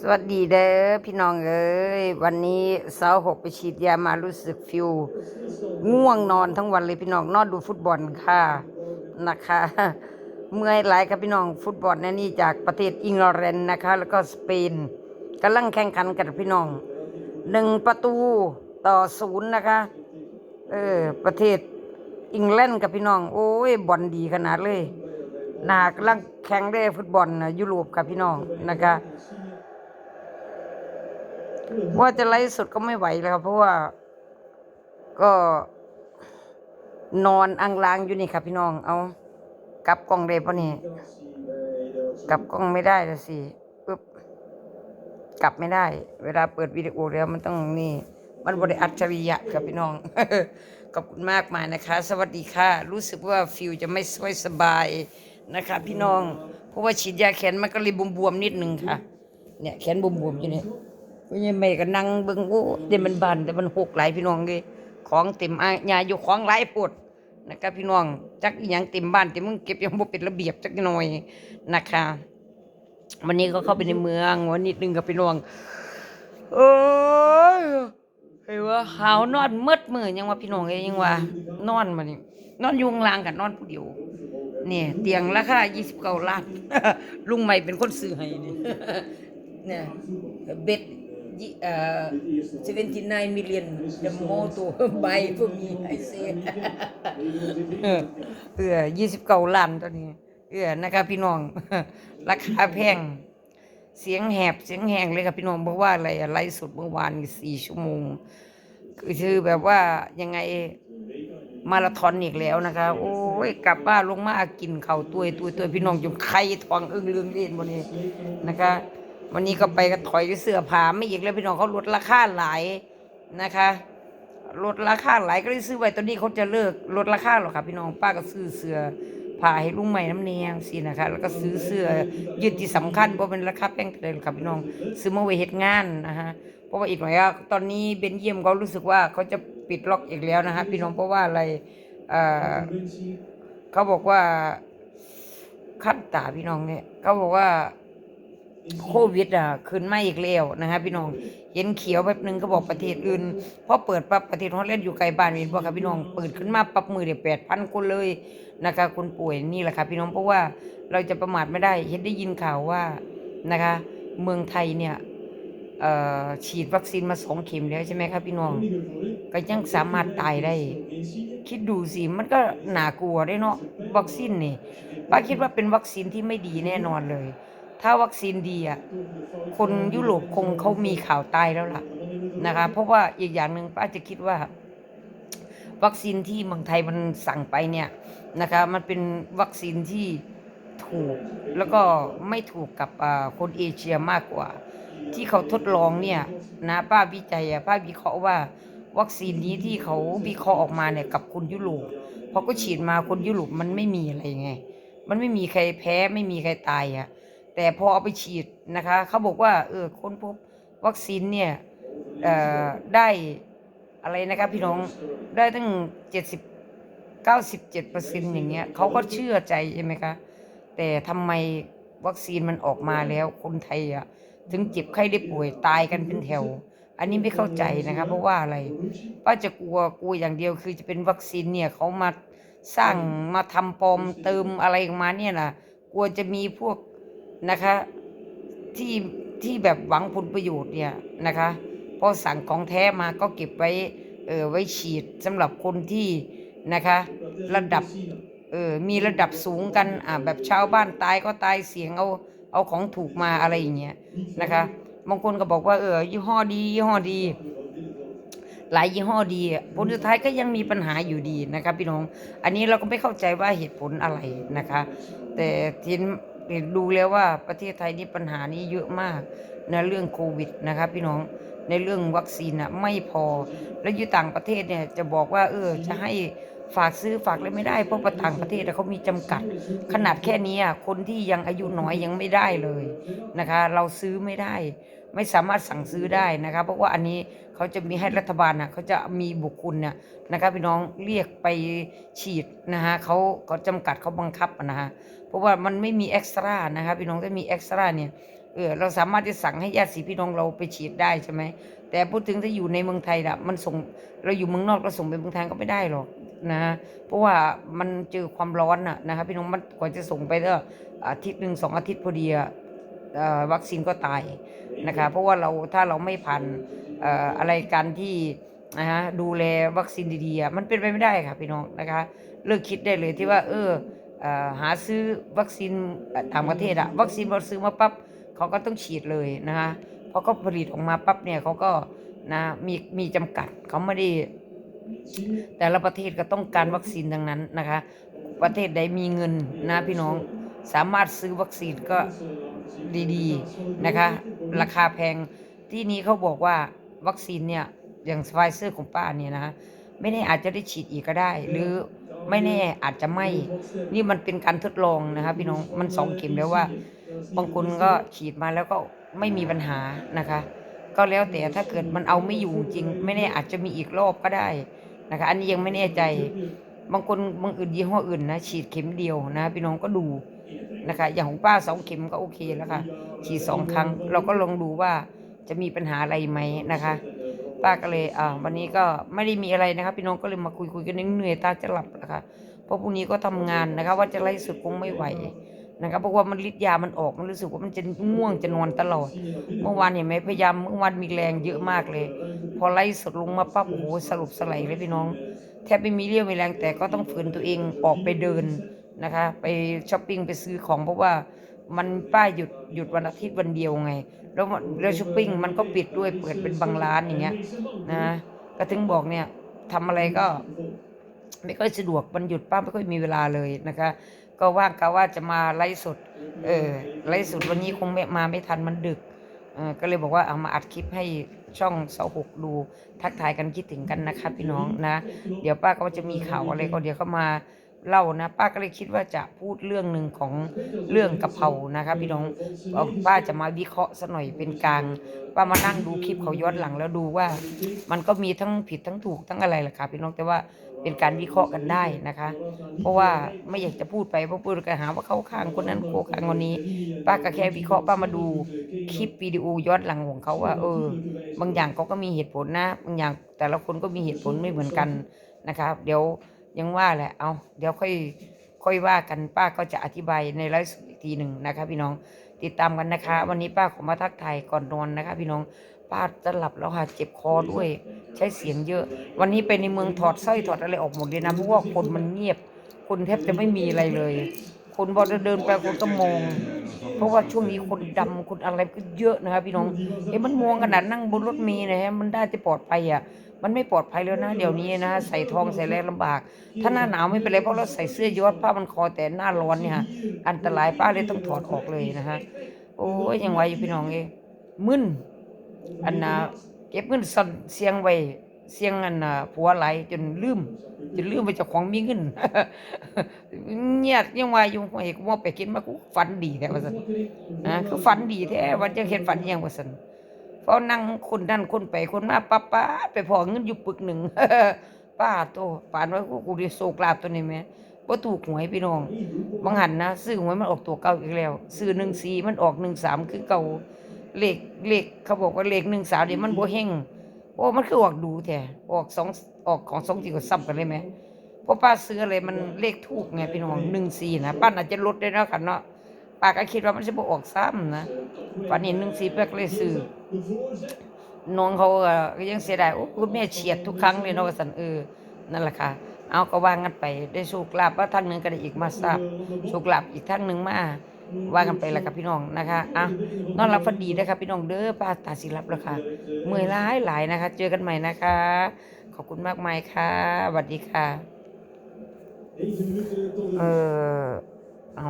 สวัสดีเด้อพี่น้องเอ้ยวันนี้สาร์หกไปฉีดยามารู้สึกฟิว ง่วงนอนทั้งวันเลยพี่น้องนอนดูฟุตบอลค่ะนะคะ เมื่อยหลายครับพี่น้องฟุตบอลนนี่จากประเทศอังกฤษนะคะ แล้วก็สเปนกำลังแข่งขันกันพี่น้องหนึ่งประตูต่อศูนย์นะคะเออประเทศอังกฤษกับพี่น้อง โอ้ยบอลดีขนาดเลยนากำลังแข่งได้ฟุตบอลนะยุโรปกับพี่น้องนะคะ ว่าจะไลฟ์สดก็ไม่ไหวแล้วครับเพราะว่าก็นอนอังลางอยู่นี่ครับพี่น้อง เอากลับกล้องได้ปะนี่กลับกล้องไม่ได้ล้วสิปึ๊บกลับไม่ได้ เวลาเปิดวิดีโอแล้วมันต้องนี่ มันบริอัจฉริยะครับพี่น้องขอบคุณมากมายนะคะ สวัสดีค่ะ รู้สึกว่าฟิวจะไม่ค่อยสบายนะคะ พี่น้อง เพราะว่าฉีดยาแขนมันก็เลยบวมๆนิดนึงค่ะ เนี่ยแขนบวมๆอยู่เนี่ย ไม่ใช่ไม่ก็นั่งเบิ่งโอ้เดี๋ยวมันบานแต่มันหกหลายพี่น้องเลยของเต็มอะยาอยู่ของหลายปวดนะครับพี่น้องจักอหยังเต็มบ้านแต่มึงเก็บยังบ่เป็นระเบียบจักหน่อยนะคะ วันนี้ก็เข้าไปในเมืองวันนิดนึงกับพี่น้องโอ้ยเฮ้ยว่าหาวนอนมืดมือยังว่าพี่น้องเอ้ยยังว่า นอนมานี่นอนอยุงลางกันนอนผู้เดียวเนี่ยเตียงราคา29ล้าน ลุงใหม่เป็นคนซื้อให้นี่เนี่ยเบ็ด ยี่เอ่อ79 million the motor buy for me I say เออ29ล้านตัวนี้ เออนะครับพี่น้อง ราคาแพง เสียงแหบ เสียงแหงเลยครับพี่น้องบอกว่าอะไรอะไลฟ์สดเมื่อวานสี่ชั่วโมง คือคือแบบว่ายังไงมาราธอนอีกแล้วนะคะ โอ้ยกลับบ้านลงมากินเข้าตัวตัวตัวพี่น้องจนไข่ทองอึ้งเรื่องเล่นบนนี้นะคะ วันนี้ก็ไปก็ถอยเสื้อผ้าไม่อีกแล้วพี่น้องเขาลดราคาหลายนะคะลดราคาหลายก็เลยซื้อไว้ตอนนี้เขาจะเลิกลดราคาหรอกค่ะพี่น้องป้าก็ซื้อเสื้อผ้าให้ลุงใหม่น้ำเนียงสินะคะ แล้วก็ซื้อเสื้อยืดที่สำคัญเพราะเป็นราคาแพงเลยค่ะพี่น้อง ซื้อมาไว้เฮ็ดงานนะคะเพราะว่าอีกหน่อยอะตอนนี้เบนเยี่ยมเขารู้สึกว่าเขาจะปิดล็อกอีกแล้วนะคะพี่น้องเพราะว่าอะไรเออเขาบอกว่าขั้นตาพี่น้องเนี่ยเขาบอกว่า โควิดอะขึ้นมาอีกแล้วนะฮะพี่น้องเห็นเขียวแป๊บหนึงก็บอกประเทศอื่นพอเปิดปั๊บประเทศฮอลแลนด์อยู่ไกลบ้านเห็นบ่ครับพี่น้องเปิดขึ้นมาปั๊บมือเดียวแปดพันคนเลยนะคะคนป่วยนี่แหละค่ะพี่น้องเพราะว่าเราจะประมาทไม่ได้เห็นได้ยินข่าวว่านะคะเมืองไทยเนี่ยเอ่อฉีดวัคซีนมาสองเข็มแล้วใช่ไหมครับพี่น้อง ก็ยังสามารถตายได้ คิดดูสิ มันก็หนากลัวได้เนาะวัคซีนนี่ป้าคิดว่าเป็นวัคซีนที่ไม่ดีแน่นอนเลย ถ้าวัคซีนดีอะคนยุโรปคงเขามีข่าวตายแล้วล่ะนะคะ เพราะว่าอีกอย่างหนึ่งป้าจะคิดว่า วัคซีนที่เมืองไทยมันสั่งไปเนี่ยนะคะ มันเป็นวัคซีนที่ถูกแล้วก็ไม่ถูกกับคนเอเชียมากกว่า ที่เขาทดลองเนี่ยนะป้าวิจัยอะป้าวิเคราะห์ว่าวัคซีนนี้ที่เขาวิเคราะห์ออกมาเนี่ยกับคนยุโรปพอก็ฉีดมาคนยุโรปมันไม่มีอะไรไง มันไม่มีใครแพ้ไม่มีใครตายอะ แต่พอเอาไปฉีดนะคะเขาบอกว่าเออค้นพบวัคซีนเนี่ยได้อะไรนะครับพี่น้องได้ตั้งเจ็ดสิบเก้าสิบเจ็ดเปอร์เซ็นต์อย่างเงี้ยเขาก็เชื่อใจใช่ไหมคะแต่ทำไมวัคซีนมันออกมาแล้วคนไทยอะถึงเจ็บไข้ได้ป่วยตายกันเป็นแถว อันนี้ไม่เข้าใจนะคะเพราะว่าอะไรป้าจะกลัวกลัวอย่างเดียวคือจะเป็นวัคซีนเนี่ยเขามาสร้างมาทำปลอมเติมอะไรออกมาเนี่ยนะกลัวจะมีพวก นะคะที่ที่แบบหวังผลประโยชน์เนี่ยนะคะพอสั่งของแท้มาก็เก็บไว้เออไว้ฉีดสำหรับคนที่นะคะระดับเออมีระดับสูงกันอ่าแบบชาวบ้านตายก็ตายเสียงเอาเอาของถูกมาอะไรอย่างเงี้ยนะคะบางคนก็บอกว่าเออยี่ห้อดียี่ห้อดี หลายยี่ห้อดีผลสุดท้ายก็ยังมีปัญหาอยู่ดีนะครับพี่น้อง อันนี้เราก็ไม่เข้าใจว่าเหตุผลอะไรนะคะ แต่ทีน ดูแล้วว่าประเทศไทยนี่ปัญหานี้เยอะมากนะเรื่องโควิดนะครับพี่น้องในเรื่องวัคซีนอะไม่พอ แล้วอยู่ต่างประเทศเนี่ยจะบอกว่า เออจะให้ ฝากซื้อฝากเลยไม่ได้เพราะว่าต่างประเทศเขามีจำกัด ขนาดแค่นี้อะคนที่ยังอายุน้อยยังไม่ได้เลยนะคะ เราซื้อไม่ได้ ไม่สามารถสั่งซื้อได้นะครับเพราะว่าอันนี้เขาจะมีให้รัฐบาลน่ะเขาจะมีบุคคลเนี่ยนะครับพี่น้องเรียกไปฉีดนะฮะเขาเขาจำกัดเขาบังคับนะฮะเพราะว่ามันไม่มีเอ็กซ์ตร้านะครับพี่น้องถ้ามีเอ็กซ์ตร้าเนี่ยเออเราสามารถที่สั่งให้ญาติสีพี่น้องเราไปฉีดได้ใช่ไหมแต่พูดถึงถ้าอยู่ในเมืองไทยน่ะมันส่งเราอยู่เมืองนอกเราส่งไปเมืองไทยก็ไม่ได้หรอก นะเพราะว่ามันเจอความร้อนนะนะครับพี่น้องมันกว่าจะส่งไปก็อาทิตย์หนึ่งสองอาทิตย์พอดีอะวัคซีนก็ตายนะคะเพราะว่าเราถ้าเราไม่ผ่านอะไรการที่นะฮะดูแลวัคซีนดีๆมันเป็นไปไม่ได้ค่ะพี่น้องนะคะเลิกคิดได้เลยที่ว่า เออหาซื้อวัคซีนต่างประเทศอะวัคซีนพอซื้อมาปั๊บเขาก็ต้องฉีดเลยนะคะพอเขาผลิตออกมาปั๊บเนี่ยเขาก็นะมีมีจำกัดเขาไม่ได้ แต่ละประเทศก็ต้องการวัคซีนดังนั้นนะคะ ประเทศใดมีเงินนะพี่น้องสามารถซื้อวัคซีนก็ดีๆนะคะ ราคาแพงที่นี้เขาบอกว่าวัคซีนเนี่ยอย่างไฟเซอร์ของป้าเนี่ยนะไม่แน่อาจจะได้ฉีดอีกก็ได้ หรือไม่แน่อาจจะไม่ นี่มันเป็นการทดลองนะคะพี่น้องมันสองเข็มแล้วว่า บางคนก็ฉีดมาแล้วก็ไม่มีปัญหานะคะ ก็แล้วแต่ถ้าเกิดมันเอาไม่อยู่จริง ไม่แน่อาจจะมีอีกรอบก็ได้นะคะ อันนี้ยังไม่แน่ใจ บางคนบางอื่นยี่ห้ออื่นนะฉีดเข็มเดียวนะ พี่น้องก็ดูนะคะ อย่างของป้าสองเข็มก็โอเคแล้วค่ะฉีดสองครั้ง เราก็ลองดูว่าจะมีปัญหาอะไรไหมนะคะ ป้าก็เลยอ่าวันนี้ก็ไม่ได้มีอะไรนะคะ พี่น้องก็เลยมาคุยคุยกันเหนื่อยตาจะหลับนะคะเพราะพรุ่งนี้ก็ทำงานนะคะ ว่าจะไล่สุดคงไม่ไหว นะครับเพราะว่ามันฤทธิ์ยามันออกมันรู้สึกว่ามันจะง่วงจะนอนตลอด เมื่อวานเห็นไหมพยายามเมื่อวานมีแรงเยอะมากเลย พอไล่สดลงมาปั๊บโอ้โหสรุปสลายเลยพี่น้อง แทบไม่มีเรี่ยวมีแรงแต่ก็ต้องฝืนตัวเองออกไปเดินนะคะ ไปช้อปปิ้งไปซื้อของเพราะว่ามันป้ายหยุดหยุดวันอาทิตย์วันเดียวไง แล้วมันแล้วช้อปปิ้งมันก็ปิดด้วยเปิดเป็นบางร้านอย่างเงี้ยนะก็ถึงบอกเนี่ยทำอะไรก็ ไม่ค่อยสะดวกวันหยุดป้าไม่ค่อยมีเวลาเลยนะคะ ก็ว่างกะว่าจะมาไลฟ์สด เออไลฟ์สดวันนี้คงไม่มาไม่ทันมันดึกเออก็เลยบอกว่าเอามาอัดคลิปให้ช่องเสาหกดูทักทายกันคิดถึงกันนะคะพี่น้องนะ เดี๋ยวป้าก็จะมีข่าวอะไรก็เดี๋ยวเขามาเล่านะ ป้าก็เลยคิดว่าจะพูดเรื่องหนึ่งของเรื่องกะเพรานะคะพี่น้องเอาป้าจะมาวิเคราะห์สักหน่อยเป็นกลางป้ามานั่งดูคลิปเขาย้อนหลังแล้วดูว่า มันก็มีทั้งผิดทั้งถูกทั้งอะไรแหละค่ะพี่น้องแต่ว่า เป็นการวิเคราะห์กันได้นะคะ เพราะว่าไม่อยากจะพูดไปเพราะพูดก็หาว่าเข้าข้างคนนั้นโคข้างคนนี้ ป้าก็แค่วิเคราะห์ป้ามาดูคลิปวิดีโอย้อนหลังของเขาว่า เออ บางอย่างเขาก็มีเหตุผลนะบางอย่างแต่ละคนก็มีเหตุผลไม่เหมือนกันนะคะ เดี๋ยวยังว่าแหละเอาเดี๋ยวค่อย ค่อยว่ากันป้าก็จะอธิบายในไลฟ์สดอีกทีหนึ่งนะคะ พี่น้องติดตามกันนะคะ วันนี้ป้าขอมาทักทายก่อนนอนนะคะ พี่น้องป้าจะหลับแล้วค่ะเจ็บคอด้วย ใช้เสียงเยอะ วันนี้ไปในเมืองถอดสร้อยถอดอะไรออกหมดเลยนะเพราะว่าคนมันเงียบ คนแทบจะไม่มีอะไรเลย คนพอเดินไปคนก็มอง เพราะว่าช่วงนี้คนดำคนอะไรก็เยอะนะครับพี่น้องเอ้มันมองขนาดนั่งบนรถเมีนะฮะมันได้จะปลอดภัยอะ มันไม่ปลอดภัยแล้วนะ เดี๋ยวนี้นะ ใส่ทองใส่แรงลำบาก ถ้าหน้าหนาวไม่เป็นไรเพราะเราใส่เสื้อยอดผ้ามันคอแต่หน้าร้อนเนี่ยฮะอันตรายป้าเลยต้องถอดออกเลยนะฮะโอ้ยยังไหวอยู่พี่น้องเองมึนอันน่ะเก็บเงินซ่นเสียงไว้เสียงอันน่ะผัวไหลจนลืมจนลืมไปจ้าของมีเงินเงียบยังว่าอยู่ห้วกูว่าไปกินมากูฝันดีแท้ว่าซั่นนะคือฝันดีแท้วันจะเห็นฝันยังว่าซั่น พอนั่งคนนั่นคนไปคนมาปั๊บป๊าไปพอเงินอยู่ปึกหนึ่งป้าโตปานว่ากูกูได้โชคลาภตัวนี้แหม่บ่ถูกหวยพี่น้อง บางหันนะซื้อหวยมันออกตัวเก่าอีกแล้ว ซื้อ14มันออก13คือเก่าเลขเลขเขาบอกว่าเลข13นี่มันโบเฮงโอ้มันคือออกดูแท้ออกสองออกของสองที่ก็ซ้ำกันเลยแหมเพราะป้าซื้ออะไรมันเลขถูกไงพี่น้องหนึ่งสี่นะป้าอาจจะลดได้แล้วกันเนาะ ป้าก็คิดว่ามันจะบออกซ้ำนะป้านี่หนึ่งสี่ป้าก็เลยซื้อน้องเขาก็ยังเสียดายโอ้คุณแม่เฉียดทุกครั้งเลยเนาะสันเออนั่นแหละค่ะ เอาก็วางกันไป ได้โชคลาภว่าทางหนึ่งก็ได้อีกมาทราบโชคลาภอีกทางหนึ่งมาว่ากันไปแล้วกับพี่น้องนะคะอะนอนหลับฝันดีนะคะพี่น้องเด้อป้าตาสิรับแล้วค่ะ เมื่อยหลายหลายนะคะ เจอกันใหม่นะคะ ขอบคุณมากมายค่ะสวัสดีค่ะ เออเอา